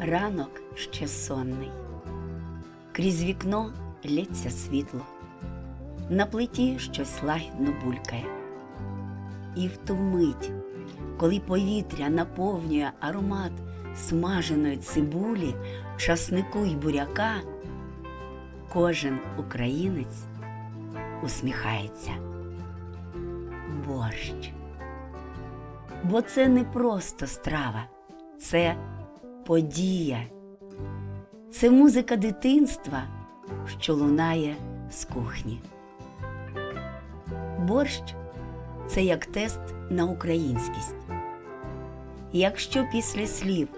Ранок ще сонний, крізь вікно лється світло, на плиті щось лагідно булькає. І в ту мить, коли повітря наповнює аромат смаженої цибулі, часнику й буряка, кожен українець усміхається. Борщ. Бо це не просто страва, це подія. Це музика дитинства, що лунає з кухні. Борщ це як тест на українськість. Якщо після слів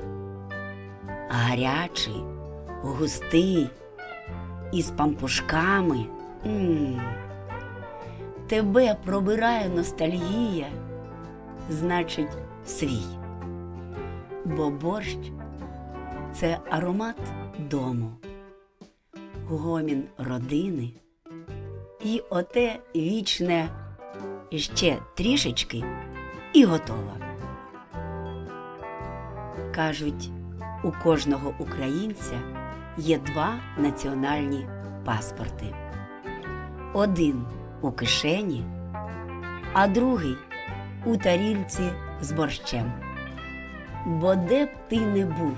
гарячий, густий, із пампушками, м тебе пробирає ностальгія, значить свій. Бо борщ це аромат дому, гомін родини і оте вічне ще трішечки і готово. Кажуть, у кожного українця є два національні паспорти. Один у кишені, а другий у тарілці з борщем. Бо де б ти не був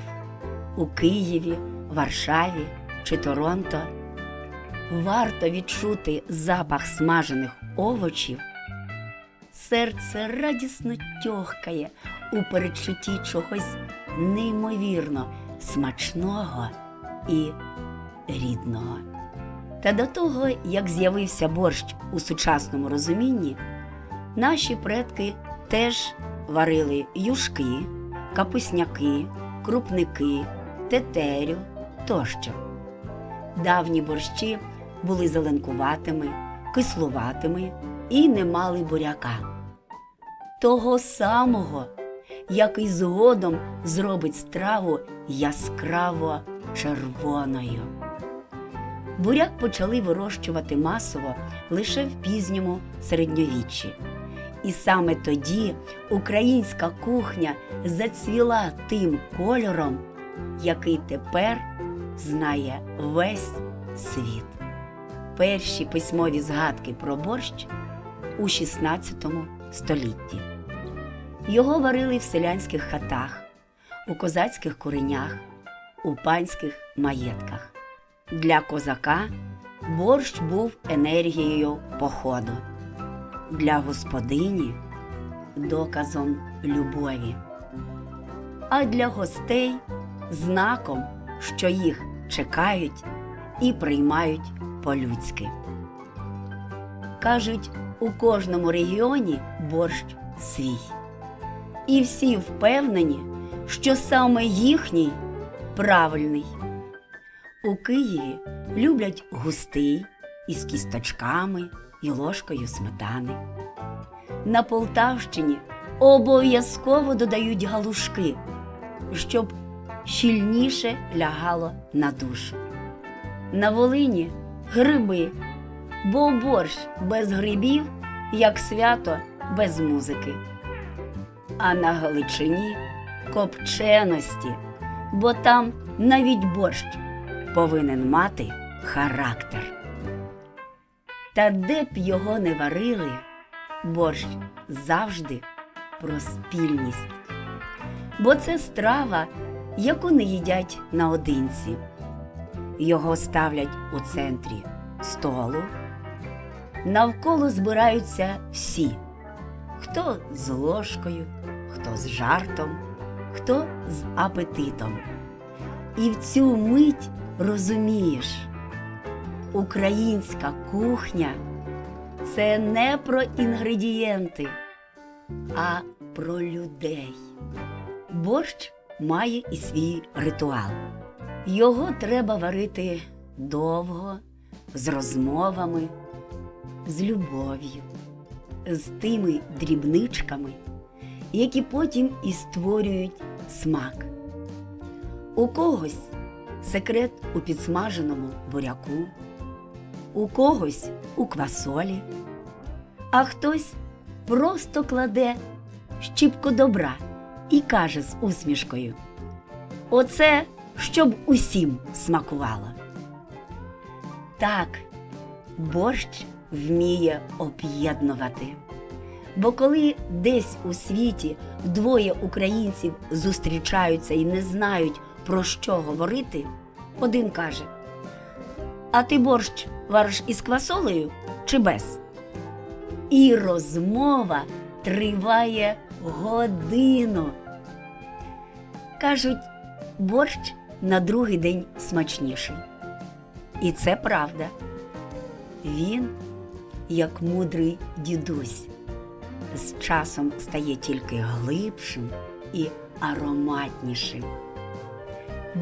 у Києві, Варшаві чи Торонто, варто відчути запах смажених овочів, серце радісно тьохкає у передчутті чогось неймовірно смачного і рідного. Та до того, як з'явився борщ у сучасному розумінні, наші предки теж варили юшки, капусняки, крупники, тетерю тощо. Давні борщі були зеленкуватими, кислуватими і не мали буряка. Того самого, який згодом зробить страву яскраво червоною. Буряк почали вирощувати масово лише в пізньому середньовіччі. І саме тоді українська кухня зацвіла тим кольором, який тепер знає весь світ. Перші письмові згадки про борщ у 16 столітті. Його варили в селянських хатах, у козацьких куренях, у панських маєтках. Для козака борщ був енергією походу, для господині доказом любові, а для гостей знаком, що їх чекають і приймають по-людськи. Кажуть, у кожному регіоні борщ свій. І всі впевнені, що саме їхній правильний. У Києві люблять густий із кісточками і ложкою сметани. На Полтавщині обов'язково додають галушки, щоб щільніше лягало на душу. На Волині гриби, бо борщ без грибів, як свято без музики. А на Галичині копченості, бо там навіть борщ повинен мати характер. Та де б його не варили, борщ завжди про спільність. Бо це страва, яку не їдять наодинці. Його ставлять у центрі столу. Навколо збираються всі, хто з ложкою, хто з жартом, хто з апетитом. І в цю мить розумієш, українська кухня це не про інгредієнти, а про людей. Борщ має і свій ритуал. Його треба варити довго, з розмовами, з любов'ю, з тими дрібничками, які потім і створюють смак. У когось секрет у підсмаженому буряку, у когось у квасолі, а хтось просто кладе щіпку добра і каже з усмішкою: Оце щоб усім смакувало. Так, борщ вміє об'єднувати. Бо коли десь у світі двоє українців зустрічаються і не знають, про що говорити, один каже: А ти борщ вариш із квасолею чи без? І розмова триває годину. Кажуть, борщ на другий день смачніший. І це правда. Він, як мудрий дідусь, з часом стає тільки глибшим і ароматнішим.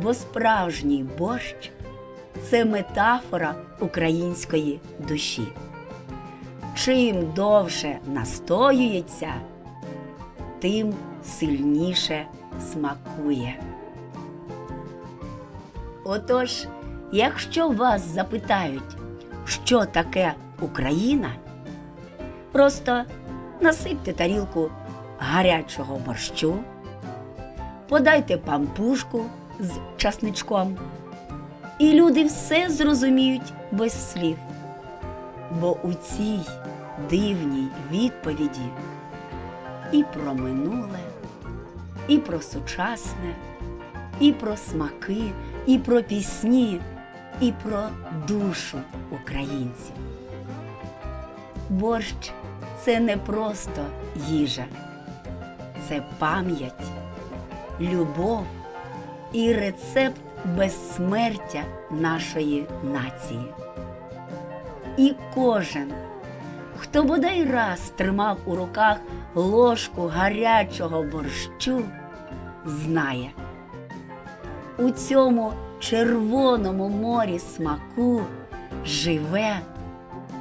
Бо справжній борщ це метафора української душі. Чим довше настоюється, тим сильніше смакує. Отож, якщо вас запитають, що таке Україна, просто насипте тарілку гарячого борщу, подайте пампушку з часничком, і люди все зрозуміють без слів. Бо у цій дивній відповіді і про минуле, і про сучасне, і про смаки, і про пісні, і про душу українців. Борщ це не просто їжа, це пам'ять, любов і рецепт безсмертя нашої нації. І кожен, хто бодай раз тримав у руках ложку гарячого борщу, знає, у цьому червоному морі смаку живе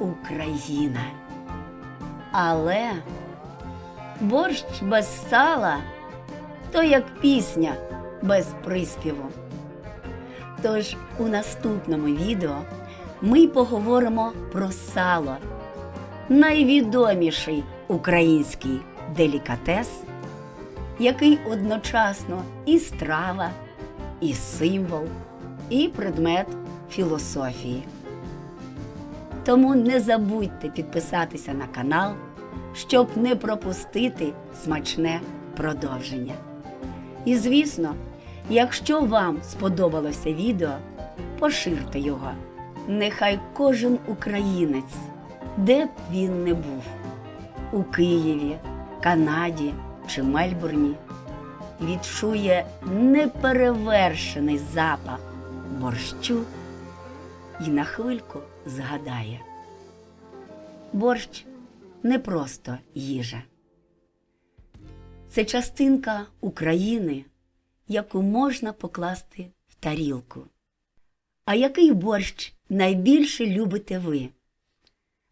Україна. Але борщ без сала то як пісня без приспіву. Тож у наступному відео ми поговоримо про сало, найвідоміший український делікатес, який одночасно і страва, і символ, і предмет філософії. Тому не забудьте підписатися на канал, щоб не пропустити смачне продовження. І звісно, якщо вам сподобалося відео, поширте його. Нехай кожен українець, де б він не був у Києві, Канаді чи Мельбурні, відчує неперевершений запах борщу і на хвильку згадає. Борщ не просто їжа. Це частинка України, яку можна покласти в тарілку. А який борщ найбільше любите ви?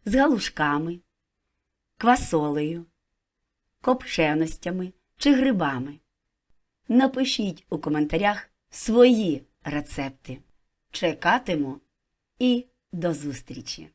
З галушками, квасолею, копченостями чи грибами? Напишіть у коментарях свої рецепти. Чекатиму і до зустрічі!